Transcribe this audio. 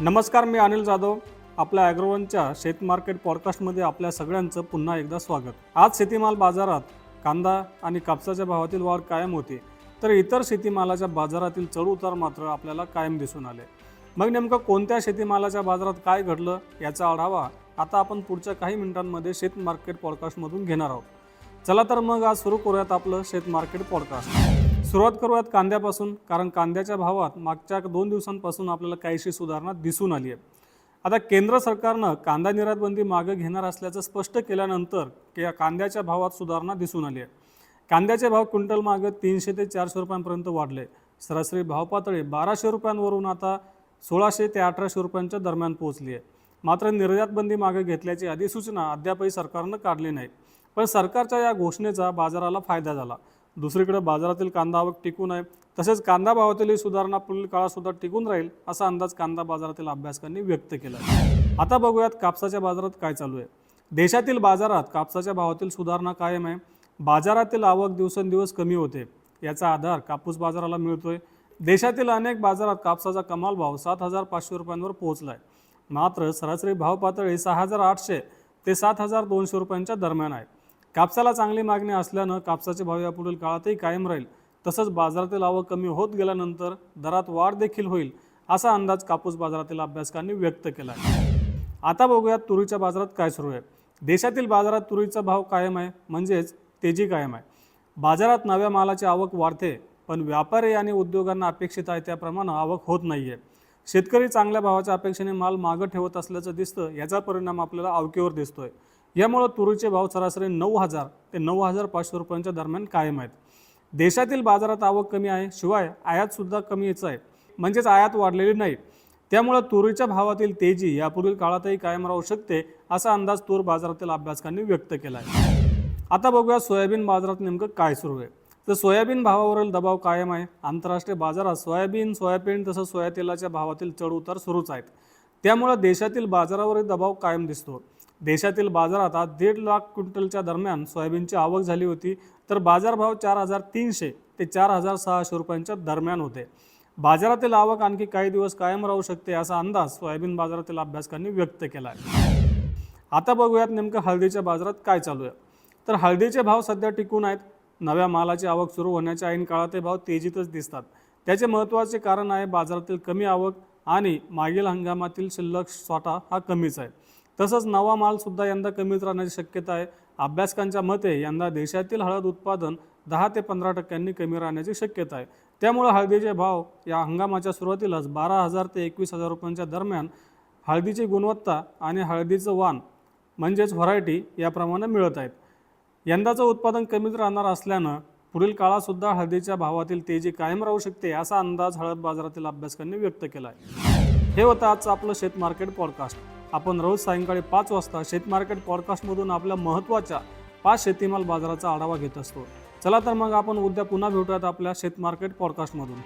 नमस्कार मी अनिल जाधव. आपल्या ॲग्रोवनच्या शेत मार्केट पॉडकास्टमध्ये आपल्या सगळ्यांचं पुन्हा एकदा स्वागत. आज शेतीमाल बाजारात कांदा आणि कापसाच्या भावातील वाढ कायम होती तर इतर शेतीमालाच्या बाजारातील चढउतार मात्र आपल्याला कायम दिसून आले. मग नेमकं कोणत्या शेतीमालाच्या बाजारात काय घडलं याचा आढावा आता आपण पुढच्या काही मिनिटांमध्ये शेत मार्केट पॉडकास्टमधून घेणार आहोत. चला तर मग आज सुरू करूयात आपलं शेत मार्केट पॉडकास्ट सुरुवात करूयात कांद्यापासून कारण कांद्याच्या भावात मागच्या दोन दिवसांपासून आपल्याला काहीशी सुधारणा दिसून आली आहे. आता केंद्र सरकारनं कांदा निर्यात बंदी मागे घेणार असल्याचं स्पष्ट केल्यानंतर की कांद्याच्या भावात सुधारणा दिसून आली आहे. कांद्याचे भाव क्विंटल मागे तीनशे ते चारशे रुपयांपर्यंत वाढले. सरासरी भाव पातळी बाराशे रुपयांवरून आता सोळाशे ते अठराशे रुपयांच्या दरम्यान पोहोचली आहे. मात्र निर्यातबंदी मागे घेतल्याची अधिसूचना अद्यापही सरकारनं काढली नाही. पण सरकारच्या या घोषणेचा बाजाराला फायदा झाला. दुसरीकडे बाजारातील कांदा आवक टिकून आहे तसेच कांदा भावातील ही सुधारणा पुढील काळातसुद्धा टिकून राहील असा अंदाज कांदा बाजारातील अभ्यासकांनी व्यक्त केला आता बघूयात कापसाच्या बाजारात काय चालू आहे. देशातील बाजारात कापसाच्या भावातील सुधारणा कायम आहे. बाजारातील आवक दिवसेंदिवस कमी होते. याचा आधार कापूस बाजाराला मिळतोय. देशातील अनेक बाजारात कापसाचा कमाल भाव सात हजार पाचशे रुपयांवर पोहोचला आहे मात्र सरासरी भाव पातळी सहा हजार आठशे ते सात हजार दोनशे रुपयांच्या दरम्यान आहे. कापसाला चांगली मागणी असल्यानं कापसाचे भाव यापुढील काळातही कायम राहील. तसंच बाजारातील आवक कमी होत गेल्यानंतर दरात वाढ देखील होईल असा अंदाज कापूस बाजारातील अभ्यासकांनी व्यक्त केला आहे आता बघूयात तुरीच्या बाजारात काय सुरू आहे. देशातील बाजारात तुरीचा भाव कायम आहे म्हणजेच तेजी कायम आहे. बाजारात नव्या मालाची आवक वाढते पण व्यापारी आणि उद्योगांना अपेक्षित आहे त्याप्रमाणे आवक होत नाही आहे शेतकरी चांगल्या भावाच्या अपेक्षेने माल मागं ठेवत असल्याचं दिसतं याचा परिणाम आपल्याला आवकीवर दिसतोय. यामुळं तुरीचे भाव सरासरी नऊ हजार ते नऊ हजार पाचशे रुपयांच्या दरम्यान कायम आहेत. देशातील बाजारात आवक कमी आहे शिवाय आयातसुद्धा कमीच आहे. म्हणजेच आयात वाढलेली नाही. त्यामुळं तुरीच्या भावातील तेजी यापुढील काळातही कायम राहू शकते असा अंदाज तूर बाजारातील अभ्यासकांनी व्यक्त केला आहे आता बघूया सोयाबीन बाजारात नेमकं काय सुरू आहे. तर सोयाबीन भावावरील दबाव कायम आहे. आंतरराष्ट्रीय बाजारात सोयाबीन सोयाबीन तसंच सोया तेलाच्या भावातील चढउतार सुरूच आहेत. त्यामुळं देशातील बाजारावरील दबाव कायम दिसतो. देशातील बाजारात आज दीड लाख क्विंटलच्या दरम्यान सोयाबीनची आवक झाली होती तर बाजारभाव चार हजार तीनशे ते चार हजार सहाशे रुपयांच्या दरम्यान होते. बाजारातील आवक आणखी काही दिवस कायम राहू शकते असा अंदाज सोयाबीन बाजारातील अभ्यासकांनी व्यक्त केला आहे आता बघूयात नेमकं हळदीच्या बाजारात काय चालू आहे. तर हळदीचे भाव सध्या टिकून आहेत. नव्या मालाची आवक सुरू होण्याच्या ऐन काळात ते भाव तेजीतच दिसतात. त्याचे महत्त्वाचे कारण आहे बाजारातील कमी आवक आणि मागील हंगामातील शिल्लक साठा हा कमीच आहे. तसंच नवा मालसुद्धा यंदा कमीच राहण्याची शक्यता आहे. अभ्यासकांच्या मते यंदा देशातील हळद उत्पादन दहा ते पंधरा टक्क्यांनी कमी राहण्याची शक्यता आहे. त्यामुळे हळदीचे भाव या हंगामाच्या सुरुवातीलाच बारा हजार ते एकवीस हजार रुपयांच्या दरम्यान हळदीची गुणवत्ता आणि हळदीचं वाण म्हणजेच व्हरायटी याप्रमाणे मिळत आहेत. यंदाचं उत्पादन कमीच राहणार असल्यानं पुढील काळातसुद्धा हळदीच्या भावातील तेजी कायम राहू शकते असा अंदाज हळद बाजारातील अभ्यासकांनी व्यक्त केला आहे हे होतं आजचं आपलं शेत मार्केट पॉडकास्ट. आपण रोज सायंकाळी पाच वाजता शेत मार्केट पॉडकास्टमधून आपल्या महत्त्वाच्या पाच शेतीमाल बाजाराचा आढावा घेत असतो. चला तर मग आपण उद्या पुन्हा भेटूयात आपल्या शेत मार्केट पॉडकास्टमधून.